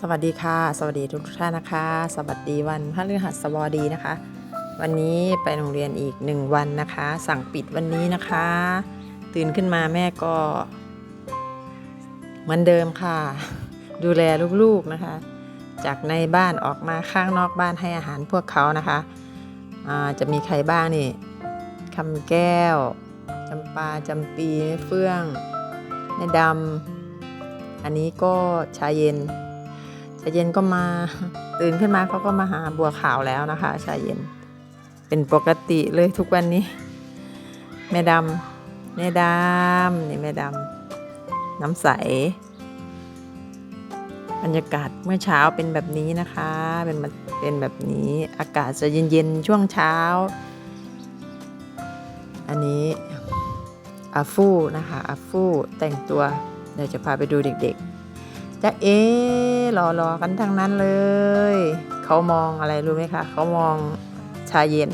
สวัสดีค่ะ สวัสดีทุกท่านนะคะ สวัสดีวันพฤหัสบดีนะคะ วันนี้ไปโรงเรียนอีกหนึ่งวันนะคะ สั่งปิดวันนี้นะคะ ตื่นขึ้นมาแม่ก็ เหมือนเดิมค่ะ ดูแลลูกๆนะคะ จากในบ้านออกมาข้างนอกบ้านให้อาหารพวกเขานะคะจะมีใครบ้างนี่คำแก้วจำปาจำปีเฟื่องแม่ดำอันนี้ก็ชาเย็น ชาเย็นก็มาตื่นขึ้นมาเขาก็มาหาบัวขาวแล้วนะคะ ชาเย็น เป็นปกติเลยทุกวันนี้ แม่ดำแม่ดำนี่แม่ดำน้ำใส บรรยากาศเมื่อเช้าเป็นแบบนี้นะคะ เป็นเป็นแบบนี้อากาศจะเย็นๆช่วงเช้า อันนี้อาฟูนะคะอาฟูแต่งตัวเดี๋ยวจะพาไปดูเด็กๆ จะเอ๊ะรอรอกันทั้งนั้นเลย เขามองอะไรรู้ไหมคะ เขามองชาเย็น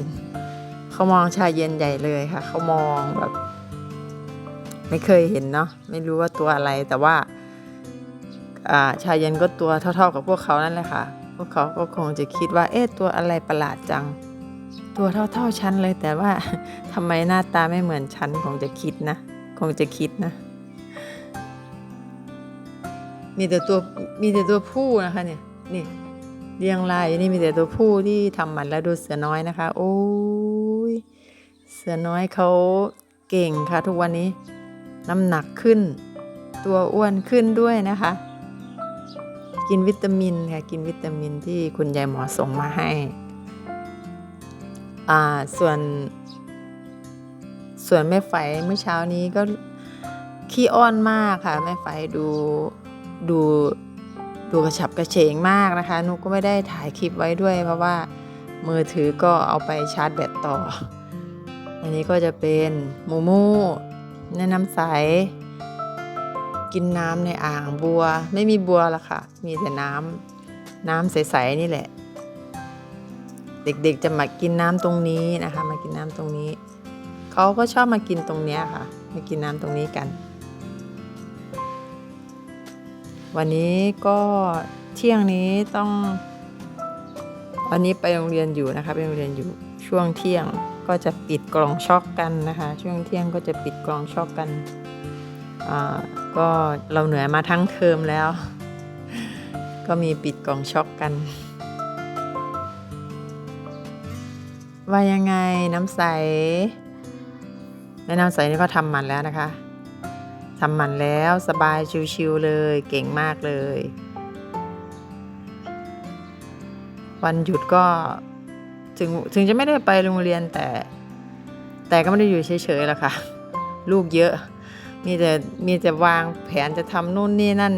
เขามองชาเย็นใหญ่เลยค่ะ เขามองแบบ ไม่เคยเห็นเนาะไม่รู้ว่าตัวอะไรแต่ว่าอ่าชาเย็นก็ตัวเท่าๆกับพวกเขานั่นแหละค่ะ พวกเขาก็คงจะคิดว่า เอ๊ะตัวอะไรประหลาดจัง ตัวเท่าๆฉันเลยแต่ว่าทำไมหน้าตาไม่เหมือนฉันคงจะคิดนะ คงจะคิดนะ มีแต่ตัวมีแต่ตัวผู้นะคะเนี่ยนี่เรียงรายอยู่นี่มีแต่ตัวผู้ที่ทำหมันแล้วดูเสือน้อยนะคะ โอ้ยเสือน้อยเขาเก่งค่ะ ทุกวันนี้น้ำหนักขึ้น ตัวอ้วนขึ้นด้วยนะคะ กินวิตามินค่ะกินวิตามินที่คุณยายหมอส่งมาให้อ่าส่วน ส่วนแม่ไฝเมื่อเช้านี้ก็ขี้อ้อนมากค่ะ แม่ไฝดู ดูดูกระฉับกระเฉงมากนะคะ นุกก็ไม่ได้ถ่ายคลิปไว้ด้วย เพราะว่ามือถือก็เอาไปชาร์จแบตต่อ อันนี้ก็จะเป็นมูมูแนะน้ำใส กินน้ำในอ่างบัว ไม่มีบัวละค่ะ มีแต่น้ำน้ำใสๆนี่แหละ เด็กๆจะมากินน้ำตรงนี้นะคะ มากินน้ำตรงนี้ เขาก็ชอบมากินตรงเนี้ยค่ะ มากินน้ำตรงนี้กัน วันนี้ก็เที่ยงนี้ต้องวันนี้ไปโรงเรียนอยู่นะคะไปโรงเรียนอยู่ช่วงเที่ยงก็จะปิดกล่องช็อกกันนะคะ ช่วงเที่ยงก็จะปิดกล่องช็อกกันอ่าก็เราเหนื่อยมาทั้งเทอมแล้ว ก็มีปิดกล่องช็อกกัน ว่ายังไงน้ำใสแม่น้ำใสนี่ก็ทำมันแล้วนะคะ ทำมันแล้วสบายชิวๆเลยเก่งมากเลย วันหยุดก็ถึงถึงจะไม่ได้ไปโรงเรียนแต่ แต่ก็ไม่ได้อยู่เฉยๆหรอกค่ะ ลูกเยอะ มีแต่มีแต่วางแผนจะทำนู่นนี่นั่น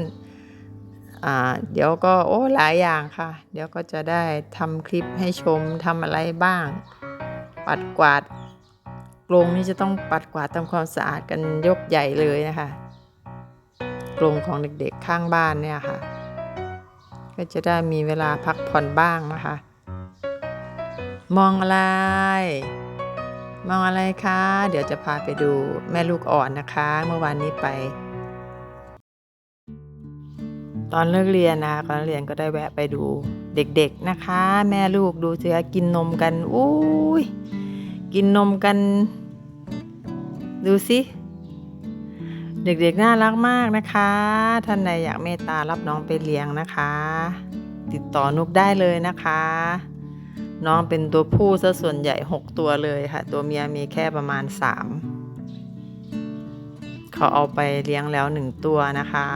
อ่าเดี๋ยวก็โอ้หลายอย่างค่ะ เดี๋ยวก็จะได้ทำคลิปให้ชมทำอะไรบ้าง ปัดกวาด กรงนี่จะต้องปัดกวาดทำความสะอาดกันยกใหญ่เลยนะคะกรงของเด็กๆข้างบ้านเนี่ยค่ะ ก็จะได้มีเวลาพักผ่อนบ้างนะคะ มองอะไร มองอะไรคะ เดี๋ยวจะพาไปดูแม่ลูกอ่อนนะคะ เมื่อวานนี้ไป ตอนเลิกเรียนนะตอนเลิกเรียนก็ได้แวะไปดูเด็กๆนะคะ แม่ลูกดูเสือกินนมกันอุ้ย กินนมกัน ดูสิ เด็กๆน่ารักมากนะคะ ท่านใดอยากเมตตารับน้องไปเลี้ยงนะคะ ติดต่อนุกได้เลยนะคะ น้องเป็นตัวผู้ซะส่วนใหญ่ 6 ตัวเลยค่ะ ตัวเมียมีแค่ประมาณ 3 เขาเอาไปเลี้ยงแล้ว 1 ตัวนะคะ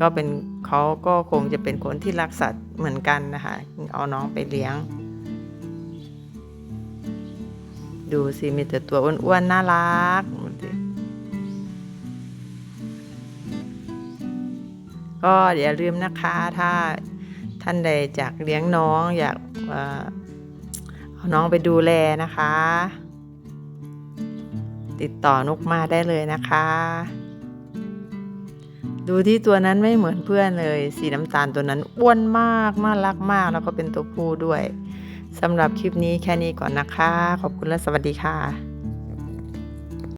ก็เป็นเขาก็คงจะเป็นคนที่รักสัตว์เหมือนกันนะคะ เอาน้องไปเลี้ยง ดูสิมีแต่ตัวอ้วนๆน่ารักก็อย่าลืมนะคะถ้าท่านใดอยากเลี้ยงน้องอยากเอ่อเอาน้องไปดูแลนะคะ ติดต่อนกมาได้เลยนะคะ ดูที่ตัวนั้นไม่เหมือนเพื่อนเลย สีน้ำตาลตัวนั้นอ้วนมากน่ารักมากแล้วก็เป็นตัวผู้ด้วย สำหรับคลิปนี้แค่นี้ก่อนนะคะ ขอบคุณและสวัสดีค่ะ